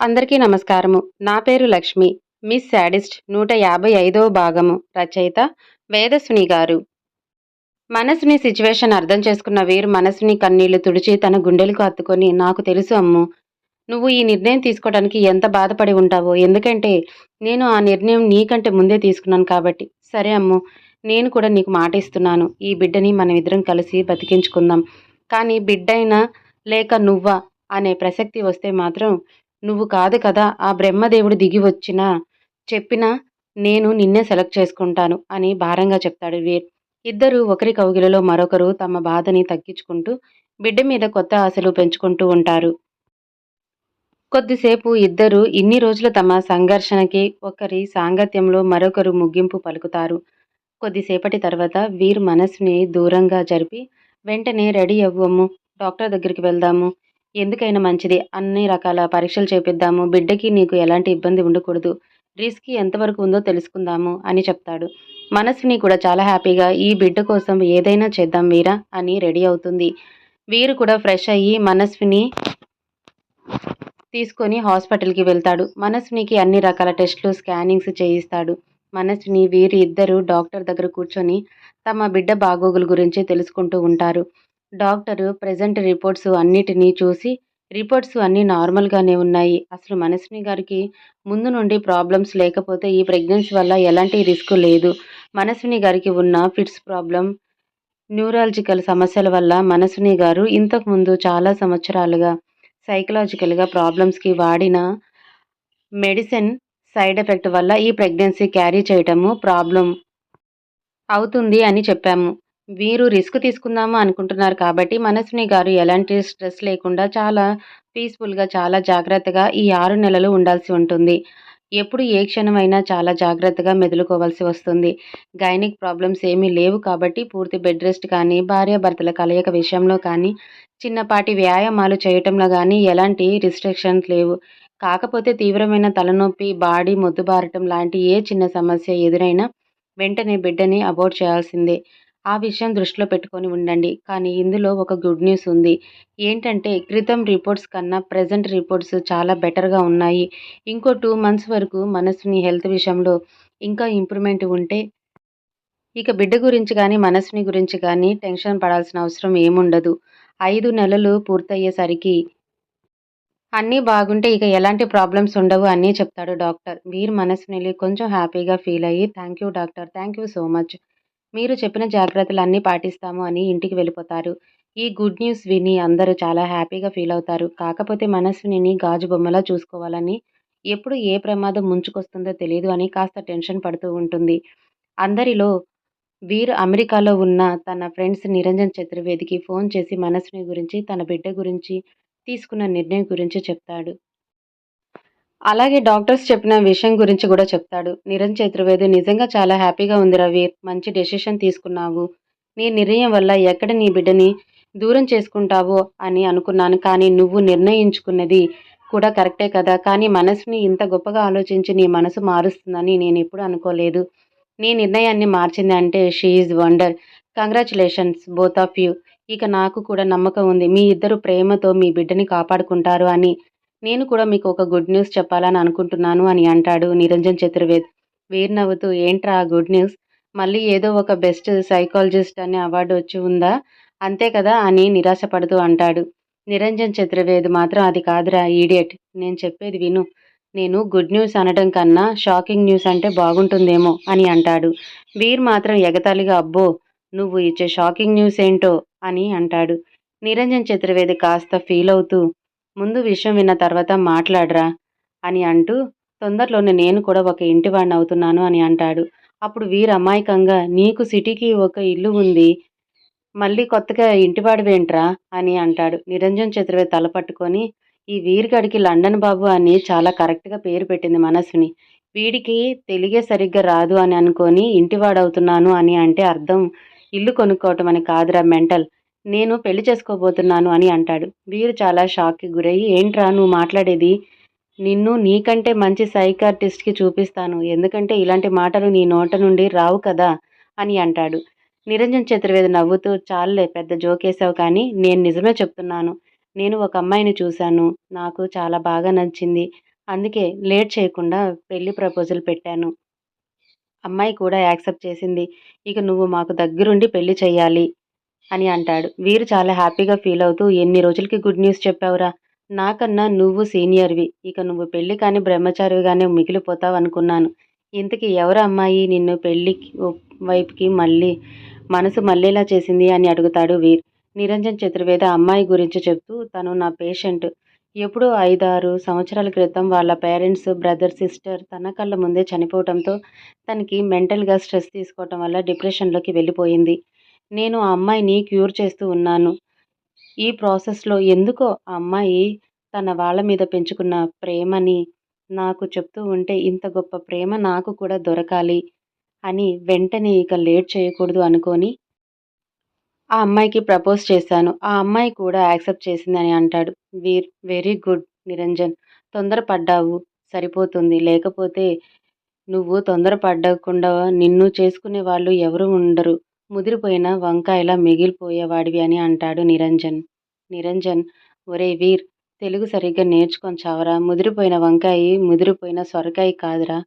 అందరికీ నమస్కారము. నా పేరు లక్ష్మి. మిస్ శాడిస్ట్ నూట యాభై ఐదవ భాగము. రచయిత వేదసుని గారు. మనసుని సిచ్యువేషన్ అర్థం చేసుకున్న వీరు మనసుని కన్నీళ్ళు తుడిచి తన గుండెలకు అత్తుకొని నాకు తెలుసు అమ్ము నువ్వు ఈ నిర్ణయం తీసుకోవడానికి ఎంత బాధపడి ఉంటావో? ఎందుకంటే నేను ఆ నిర్ణయం నీకంటే ముందే తీసుకున్నాను కాబట్టి. సరే అమ్ము నేను కూడా నీకు మాట ఇస్తున్నాను. ఈ బిడ్డని మనం ఇద్దరం కలిసి బతికించుకుందాం. కానీ బిడ్డైనా లేక నువ్వా? అనే ప్రసక్తి వస్తే మాత్రం నువ్వు కాదు కదా ఆ బ్రహ్మదేవుడు దిగి వచ్చినా చెప్పినా నేను నిన్నే సెలెక్ట్ చేసుకుంటాను అని భారంగా చెప్తాడు వీర్. ఇద్దరు ఒకరి కౌగిలలో మరొకరు తమ బాధని తగ్గించుకుంటూ బిడ్డ మీద కొత్త ఆశలు పెంచుకుంటూ ఉంటారు. కొద్దిసేపు ఇద్దరు ఇన్ని రోజులు తమ సంఘర్షణకి ఒకరి సాంగత్యంలో మరొకరు ముగింపు పలుకుతారు. కొద్దిసేపటి తర్వాత వీర్ మనసుని దూరంగా జరిపి వెంటనే రెడీ అవ్వము డాక్టర్ దగ్గరికి వెళ్దాము ఎందుకైనా మంచిది. అన్ని రకాల పరీక్షలు చేపిద్దాము. బిడ్డకి నీకు ఎలాంటి ఇబ్బంది ఉండకూడదు. రిస్క్ ఎంతవరకు ఉందో తెలుసుకుందాము అని చెప్తాడు. మనసుని కూడా చాలా హ్యాపీగా ఈ బిడ్డ కోసం ఏదైనా చేద్దాం వీరా అని రెడీ అవుతుంది. వీరు కూడా ఫ్రెష్ అయ్యి మనస్విని తీసుకొని హాస్పిటల్కి వెళ్తాడు. మనస్వినికి అన్ని రకాల టెస్టులు స్కానింగ్స్ చేయిస్తాడు. మనస్విని వీరి ఇద్దరు డాక్టర్ దగ్గర కూర్చొని తమ బిడ్డ బాగోగుల గురించి తెలుసుకుంటూ ఉంటారు. డాక్టరు ప్రెజెంట్ రిపోర్ట్స్ అన్నిటినీ చూసి రిపోర్ట్స్ అన్నీ నార్మల్గానే ఉన్నాయి. అసలు మనస్విని గారికి ముందు నుండి ప్రాబ్లమ్స్ లేకపోతే ఈ ప్రెగ్నెన్సీ వల్ల ఎలాంటి రిస్క్ లేదు. మనస్విని గారికి ఉన్న ఫిట్స్ ప్రాబ్లం న్యూరాలజికల్ సమస్యల వల్ల మనస్విని గారు ఇంతకుముందు చాలా సంవత్సరాలుగా సైకలాజికల్గా ప్రాబ్లమ్స్కి వాడిన మెడిసిన్ సైడ్ ఎఫెక్ట్ వల్ల ఈ ప్రెగ్నెన్సీ క్యారీ చేయటము ప్రాబ్లం అవుతుంది అని చెప్పాము. వీరు రిస్క్ తీసుకుందాము అనుకుంటున్నారు కాబట్టి మనస్విని గారు ఎలాంటి స్ట్రెస్ లేకుండా చాలా పీస్ఫుల్గా చాలా జాగ్రత్తగా ఈ ఆరు నెలలు ఉండాల్సి ఉంటుంది. ఎప్పుడు ఏ క్షణమైనా చాలా జాగ్రత్తగా మెదులుకోవాల్సి వస్తుంది. గైనిక్ ప్రాబ్లమ్స్ ఏమీ లేవు కాబట్టి పూర్తి బెడ్ రెస్ట్ కానీ భార్యాభర్తల కలయిక విషయంలో కానీ చిన్నపాటి వ్యాయామాలు చేయటంలో కానీ ఎలాంటి రిస్ట్రిక్షన్స్ లేవు. కాకపోతే తీవ్రమైన తలనొప్పి బాడీ మొద్దుబారటం లాంటి ఏ చిన్న సమస్య ఎదురైనా వెంటనే బిడ్డని అబోర్ట్ చేయాల్సిందే. ఆ విషయం దృష్టిలో పెట్టుకొని ఉండండి. కానీ ఇందులో ఒక గుడ్ న్యూస్ ఉంది. ఏంటంటే క్రితం రిపోర్ట్స్ కన్నా ప్రజెంట్ రిపోర్ట్స్ చాలా బెటర్గా ఉన్నాయి. ఇంకో టూ మంత్స్ వరకు మనసుని హెల్త్ విషయంలో ఇంకా ఇంప్రూవ్మెంట్ ఉంటే ఇక బిడ్డ గురించి కానీ మనసుని గురించి కానీ టెన్షన్ పడాల్సిన అవసరం ఏముండదు. ఐదు నెలలు పూర్తయ్యేసరికి అన్నీ బాగుంటే ఇక ఎలాంటి ప్రాబ్లమ్స్ ఉండవు అని చెప్తాడు డాక్టర్. మీరు మనసుని కొంచెం హ్యాపీగా ఫీల్ అయ్యి thank you doctor. Thank you so much. మీరు చెప్పిన జాగ్రత్తలు అన్నీ పాటిస్తాము అని ఇంటికి వెళ్ళిపోతారు. ఈ గుడ్ న్యూస్ విని అందరూ చాలా హ్యాపీగా ఫీల్ అవుతారు. కాకపోతే మనస్విని గాజు బొమ్మలా చూసుకోవాలని ఎప్పుడు ఏ ప్రమాదం ముంచుకొస్తుందో తెలియదు అని కాస్త టెన్షన్ పడుతూ ఉంటుంది. అందరిలో వీరు అమెరికాలో ఉన్న తన ఫ్రెండ్స్ నిరంజన్ చతుర్వేదికి ఫోన్ చేసి మనస్విని గురించి తన బిడ్డ గురించి తీసుకున్న నిర్ణయం గురించి చెప్తాడు. అలాగే డాక్టర్స్ చెప్పిన విషయం గురించి కూడా చెప్తాడు. నిరంజ్ చతుర్వేది నిజంగా చాలా హ్యాపీగా ఉంది రవి. మంచి డెసిషన్ తీసుకున్నావు. నీ నిర్ణయం వల్ల ఎక్కడ నీ బిడ్డని దూరం చేసుకుంటావో అని అనుకున్నాను. కానీ నువ్వు నిర్ణయించుకున్నది కూడా కరెక్టే కదా. కానీ మనసుని ఇంత గొప్పగా ఆలోచించి నీ మనసు మారుస్తుందని నేను ఎప్పుడు అనుకోలేదు. నీ నిర్ణయాన్ని మార్చింది అంటే she is wonder congratulations both of you ఇక నాకు కూడా నమ్మకం ఉంది. మీ ఇద్దరు ప్రేమతో మీ బిడ్డని కాపాడుకుంటారు అని నేను కూడా మీకు ఒక గుడ్ న్యూస్ చెప్పాలని అనుకుంటున్నాను అని అంటాడు నిరంజన్ చతుర్వేద్. వీరు నవ్వుతూ ఏంట్రా గుడ్ న్యూస్ మళ్ళీ ఏదో ఒక బెస్ట్ సైకాలజిస్ట్ అనే అవార్డు వచ్చి ఉందా? అంతే కదా? అని నిరాశపడుతూ అంటాడు. నిరంజన్ చతుర్వేద్ మాత్రం అది కాదురా ఈడియట్ నేను చెప్పేది విను. నేను గుడ్ న్యూస్ అనడం కన్నా షాకింగ్ న్యూస్ అంటే బాగుంటుందేమో అని అంటాడు. వీర్ మాత్రం ఎగతాళిగా అబ్బో నువ్వు ఇచ్చే షాకింగ్ న్యూస్ ఏంటో అని అంటాడు. నిరంజన్ చతుర్వేది కాస్త ఫీల్ అవుతూ ముందు విషయం విన్న తర్వాత మాట్లాడరా? అని అంటూ తొందరలోనే నేను కూడా ఒక ఇంటివాడిని అవుతున్నాను అని అంటాడు. అప్పుడు వీరు అమాయకంగా నీకు సిటీకి ఒక ఇల్లు ఉంది మళ్ళీ కొత్తగా ఇంటివాడివేంట్రా అని అంటాడు. నిరంజన్ చతుర్వేది తల పట్టుకొని ఈ వీరిగాడికి లండన్ బాబు అని చాలా కరెక్ట్గా పేరు పెట్టింది మనసుని. వీడికి తెలిగే సరిగ్గా రాదు అని అనుకొని ఇంటివాడవుతున్నాను అని అంటే అర్థం ఇల్లు కొనుక్కోవటం అని కాదురా మెంటల్. నేను పెళ్ళి చేసుకోబోతున్నాను అని అంటాడు. వీరు చాలా షాక్కి గురయ్యి ఏంట్రా నువ్వు మాట్లాడేది? నిన్ను నీకంటే మంచి సైకార్టిస్ట్కి చూపిస్తాను. ఎందుకంటే ఇలాంటి మాటలు నీ నోట నుండి రావు కదా అని అంటాడు. నిరంజన్ చతుర్వేది నవ్వుతూ చాలే పెద్ద జోకేసావు కానీ నేను నిజమే చెప్తున్నాను. నేను ఒక అమ్మాయిని చూశాను. నాకు చాలా బాగా నచ్చింది. అందుకే లేట్ చేయకుండా పెళ్ళి ప్రపోజల్ పెట్టాను. అమ్మాయి కూడా యాక్సెప్ట్ చేసింది. ఇక నువ్వు మాకు దగ్గరుండి పెళ్ళి చేయాలి అని అంటాడు. వీరు చాలా హ్యాపీగా ఫీల్ అవుతూ ఎన్ని రోజులకి గుడ్ న్యూస్ చెప్పావురా? నాకన్నా నువ్వు సీనియర్వి. ఇక నువ్వు పెళ్ళి కానీ బ్రహ్మచారిగానే మిగిలిపోతావు అనుకున్నాను ఇంతకీ ఎవరు అమ్మాయి? నిన్ను పెళ్ళి వైపుకి మళ్ళీ మనసు మళ్ళేలా చేసింది అని అడుగుతాడు వీర్. నిరంజన్ చతుర్వేద అమ్మాయి గురించి చెప్తూ తను నా పేషెంట్. ఎప్పుడో ఐదారు సంవత్సరాల క్రితం వాళ్ళ పేరెంట్స్ బ్రదర్ సిస్టర్ తన కళ్ళ ముందే చనిపోవడంతో తనకి మెంటల్గా స్ట్రెస్ తీసుకోవటం వల్ల డిప్రెషన్లోకి వెళ్ళిపోయింది. నేను ఆ అమ్మాయిని క్యూర్ చేస్తూ ఉన్నాను. ఈ ప్రాసెస్లో ఎందుకో ఆ అమ్మాయి తన వాళ్ళ మీద పెంచుకున్న ప్రేమని నాకు చెప్తూ ఉంటే ఇంత గొప్ప ప్రేమ నాకు కూడా దొరకాలి అని వెంటనే ఇక లేట్ చేయకూడదు అనుకొని ఆ అమ్మాయికి ప్రపోజ్ చేశాను. ఆ అమ్మాయి కూడా యాక్సెప్ట్ చేసింది అని అంటాడు. Veer very good Niranjan. తొందరపడ్డావు సరిపోతుంది. లేకపోతే నువ్వు తొందరపడకుండా నిన్ను చేసుకునే వాళ్ళు ఎవరు ఉండరు. ముదిరిపోయిన వంకాయలా మిగిలిపోయేవాడివి అని అంటాడు నిరంజన్. నిరంజన్ ఒరే వీర్ తెలుగు సరిగ్గా నేర్చుకొని చావరా? ముదిరిపోయిన వంకాయ ముదిరిపోయిన సొరకాయ కాదురా.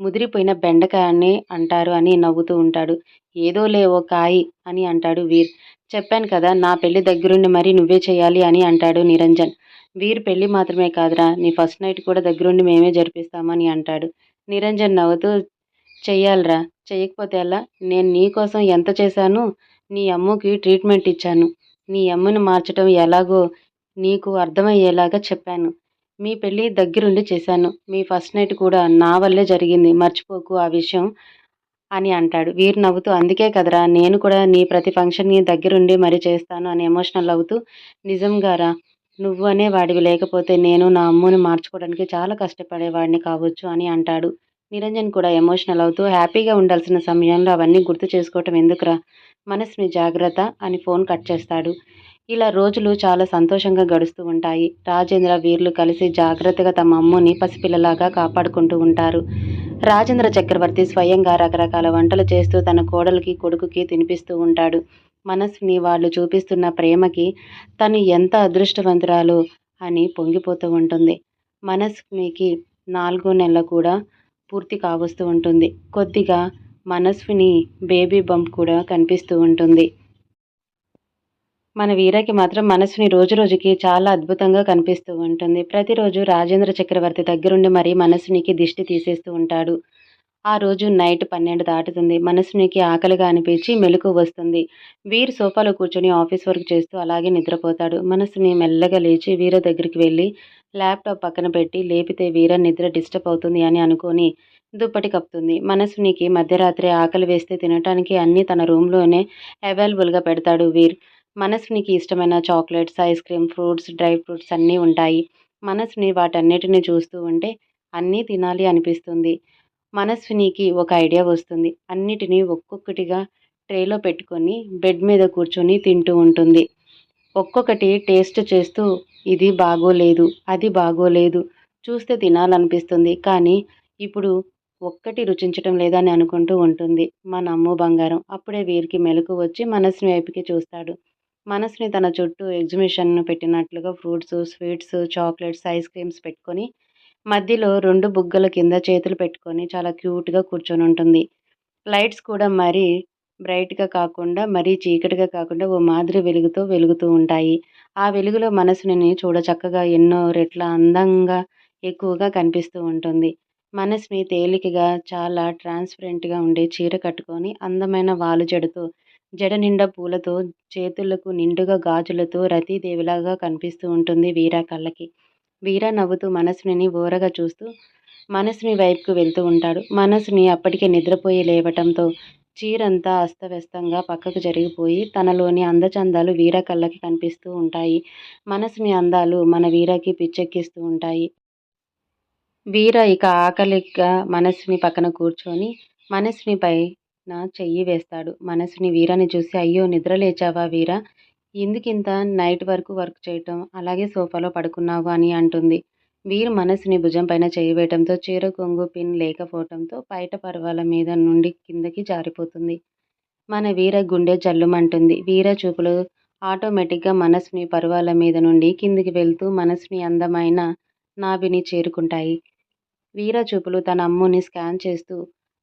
ముదిరిపోయిన బెండకాయ అంటారు అని నవ్వుతూ ఉంటాడు. ఏదోలే ఓ కాయి అని అంటాడు వీర్. చెప్పాను కదా నా పెళ్ళి దగ్గరుండి మరీ నువ్వే చేయాలి అని అంటాడు నిరంజన్. వీర్ పెళ్ళి మాత్రమే కాదురా నీ ఫస్ట్ నైట్ కూడా దగ్గరుండి మేమే జరిపిస్తామని అంటాడు. నిరంజన్ నవ్వుతూ చెయ్యాలరా. చెయ్యకపోతే ఎలా? నేను నీకోసం ఎంత చేశాను నీ అమ్మకి ట్రీట్మెంట్ ఇచ్చాను. నీ అమ్మని మార్చడం ఎలాగో నీకు అర్థమయ్యేలాగా చెప్పాను. మీ పెళ్ళి దగ్గరుండి చేశాను. మీ ఫస్ట్ నైట్ కూడా నా వల్లే జరిగింది. మర్చిపోకు ఆ విషయం అని అంటాడు. వీరు నవ్వుతూ అందుకే కదరా నేను కూడా నీ ప్రతి ఫంక్షన్ని దగ్గరుండి మరి చేస్తాను అని ఎమోషనల్ అవుతూ నిజంగారా నువ్వు అనే వాడివి లేకపోతే నేను నా అమ్ముని మార్చుకోవడానికి చాలా కష్టపడేవాడిని కావచ్చు అని అంటాడు. నిరంజన్ కూడా ఎమోషనల్ అవుతూ హ్యాపీగా ఉండాల్సిన సమయంలో అవన్నీ గుర్తు చేసుకోవటం ఎందుకురా? మనసుని జాగ్రత్త అని ఫోన్ కట్ చేస్తాడు. ఇలా రోజులు చాలా సంతోషంగా గడుస్తూ ఉంటాయి. రాజేంద్ర వీర్లు కలిసి జాగ్రత్తగా తమ అమ్ముని పసిపిల్లలాగా కాపాడుకుంటూ ఉంటారు. రాజేంద్ర చక్రవర్తి స్వయంగా రకరకాల వంటలు చేస్తూ తన కోడలికి కొడుకుకి తినిపిస్తూ ఉంటాడు. మనస్సుని వాళ్ళు చూపిస్తున్న ప్రేమకి తను ఎంత అదృష్టవంతురాలు అని పొంగిపోతూ ఉంటుంది. మనస్వినికి నాలుగో నెల కూడా పూర్తి కావస్తూ ఉంటుంది. కొద్దిగా మనస్విని బేబీ బంప్ కూడా కనిపిస్తూ ఉంటుంది. మన వీరకి మాత్రం మనసుని రోజు రోజుకి చాలా అద్భుతంగా కనిపిస్తూ ఉంటుంది. ప్రతిరోజు రాజేంద్ర చక్రవర్తి దగ్గరుండి మరీ మనసునికి దిష్టి తీసేస్తూ ఉంటాడు. ఆ రోజు నైట్ పన్నెండు దాటుతుంది. మనసునికి ఆకలిగా అనిపించి మెలకు వస్తుంది. వీర్ సోఫాలో కూర్చొని ఆఫీస్ వర్క్ చేస్తూ అలాగే నిద్రపోతాడు. మనసుని మెల్లగా లేచి వీర దగ్గరికి వెళ్ళి ల్యాప్టాప్ పక్కన పెట్టి లేపితే వీర నిద్ర డిస్టర్బ్ అవుతుంది అని అనుకొని దుప్పటి కప్పుతుంది. మనసునికి మధ్యరాత్రి ఆకలి వేస్తే తినటానికి అన్నీ తన రూమ్లోనే అవైలబుల్గా పెడతాడు వీర్. మనసునికి ఇష్టమైన chocolates ice cream fruits dry fruits అన్నీ ఉంటాయి. మనసుని వాటన్నిటిని చూస్తూ ఉంటే అన్నీ తినాలి అనిపిస్తుంది. మనస్వినికి ఒక ఐడియా వస్తుంది. అన్నిటినీ ఒక్కొక్కటిగా ట్రేలో పెట్టుకొని బెడ్ మీద కూర్చొని తింటూ ఉంటుంది. ఒక్కొక్కటి టేస్ట్ చేస్తూ ఇది బాగోలేదు అది బాగోలేదు చూస్తే తినాలనిపిస్తుంది. కానీ ఇప్పుడు ఒక్కటి రుచించటం లేదని అనుకుంటూ ఉంటుంది మా నమ్ము బంగారం. అప్పుడే వీరికి మెలకు వచ్చి మనస్ని వైపుకి చూస్తాడు. మనస్ని తన చుట్టూ ఎగ్జిబిషన్ను పెట్టినట్లుగా fruits sweets chocolates ice creams పెట్టుకొని మధ్యలో రెండు బుగ్గల కింద చేతులు పెట్టుకొని చాలా క్యూట్గా కూర్చొని ఉంటుంది. లైట్స్ కూడా మరీ బ్రైట్గా కాకుండా మరీ చీకటిగా కాకుండా ఓ మాదిరి వెలుగుతో వెలుగుతూ ఉంటాయి. ఆ వెలుగులో మనసుని చూడచక్కగా ఎన్నో రెట్ల అందంగా ఎక్కువగా కనిపిస్తూ ఉంటుంది. మనసుని తేలికగా చాలా ట్రాన్స్పరెంట్గా ఉండే చీర కట్టుకొని అందమైన వాలు జడుతూ జడ నిండా పూలతో చేతులకు నిండుగా గాజులతో రతీదేవిలాగా కనిపిస్తూ ఉంటుంది వీరా కళ్ళకి వీర నవ్వుతూ మనసుని ఊరగా చూస్తూ మనసుని వైపుకు వెళ్తూ ఉంటాడు. మనసుని అప్పటికే నిద్రపోయి లేవటంతో చీరంతా అస్తవ్యస్తంగా పక్కకు జరిగిపోయి తనలోని అందచందాలు వీర కళ్ళకి కనిపిస్తూ ఉంటాయి. మనసుని అందాలు మన వీరకి పిచ్చెక్కిస్తూ ఉంటాయి. వీర ఇక ఆకలిగా మనసుని పక్కన కూర్చొని మనసుని పైన చెయ్యి వేస్తాడు. మనసుని వీరని చూసి అయ్యో నిద్ర లేచావా వీర? ఎందుకింత నైట్ వరకు వర్క్ చేయటం అలాగే సోఫాలో పడుకున్నావు అని అంటుంది. వీరు మనసుని భుజం పైన చేయవేయటంతో చీర కొంగు పిన్ లేకపోవటంతో బయట పర్వాల మీద నుండి కిందకి జారిపోతుంది. మన వీర గుండె జల్లుమంటుంది. వీర చూపులు ఆటోమేటిక్గా మనసుని పర్వాల మీద నుండి కిందికి వెళ్తూ మనసుని అందమైన నాభిని చేరుకుంటాయి. వీర చూపులు తన అమ్ముని స్కాన్ చేస్తూ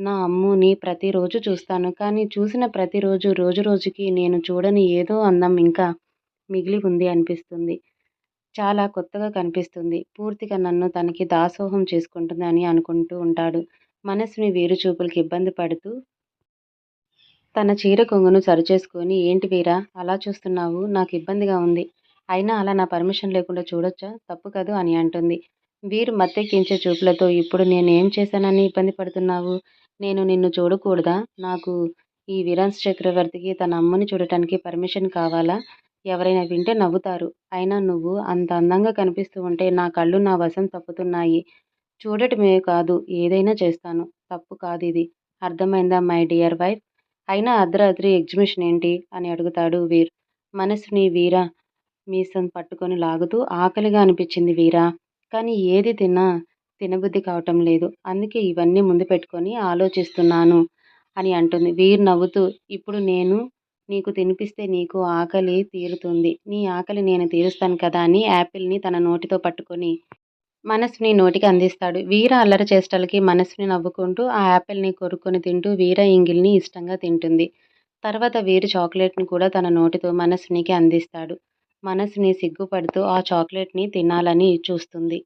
నా అమ్ముని ప్రతిరోజు చూస్తాను. కానీ చూసిన ప్రతిరోజు రోజు రోజుకి నేను చూడని ఏదో అందం ఇంకా మిగిలి ఉంది అనిపిస్తుంది. చాలా కొత్తగా కనిపిస్తుంది. పూర్తిగా నన్ను తనకి దాసోహం చేసుకుంటుంది అని అనుకుంటూ ఉంటాడు. మనసుని వీరు చూపులకి ఇబ్బంది పడుతూ తన చీర కొంగును సరిచేసుకొని ఏంటి వీరా అలా చూస్తున్నావు? నాకు ఇబ్బందిగా ఉంది. అయినా అలా నా పర్మిషన్ లేకుండా చూడొచ్చా? తప్పు కదూ? అని అంటుంది. వీరు మత్తెక్కించే చూపులతో ఇప్పుడు నేను ఏం చేశానని ఇబ్బంది పడుతున్నావు? నేను నిన్ను చూడకూడదా? నాకు ఈ విరాన్స్ చక్రవర్తికి తన అమ్మని చూడటానికి పర్మిషన్ కావాలా? ఎవరైనా వింటే నవ్వుతారు. అయినా నువ్వు అంత అందంగా కనిపిస్తూ ఉంటే నా కళ్ళు నా వశం తప్పుతున్నాయి. చూడటమే కాదు ఏదైనా చేస్తాను. తప్పు కాదు ఇది అర్థమైందా మై డియర్ వైఫ్? అయినా అర్ధరాత్రి ఎగ్జిబిషన్ ఏంటి? అని అడుగుతాడు వీర్. మనసుని వీరా మీసం పట్టుకొని లాగుతూ ఆకలిగా అనిపించింది వీరా. కానీ ఏది తిన్నా తినబుద్ధి కావటం లేదు. అందుకే ఇవన్నీ ముందు పెట్టుకొని ఆలోచిస్తున్నాను అని అంటుంది. వీర్ నవ్వుతూ ఇప్పుడు నేను నీకు తినిపిస్తే నీకు ఆకలి తీరుతుంది. నీ ఆకలి నేను తీరుస్తాను కదా అని యాపిల్ని తన నోటితో పట్టుకొని మనసుని నోటికి అందిస్తాడు. వీర అల్లరి చేష్టలకి మనస్సుని నవ్వుకుంటూ ఆ యాపిల్ని కొరుక్కొని తింటూ వీర ఇంగిల్ని ఇష్టంగా తింటుంది. తర్వాత వీరు చాక్లెట్ని కూడా తన నోటితో మనస్సునికి అందిస్తాడు. మనసుని సిగ్గుపడుతూ ఆ చాక్లెట్ని తినాలని చూస్తుంది.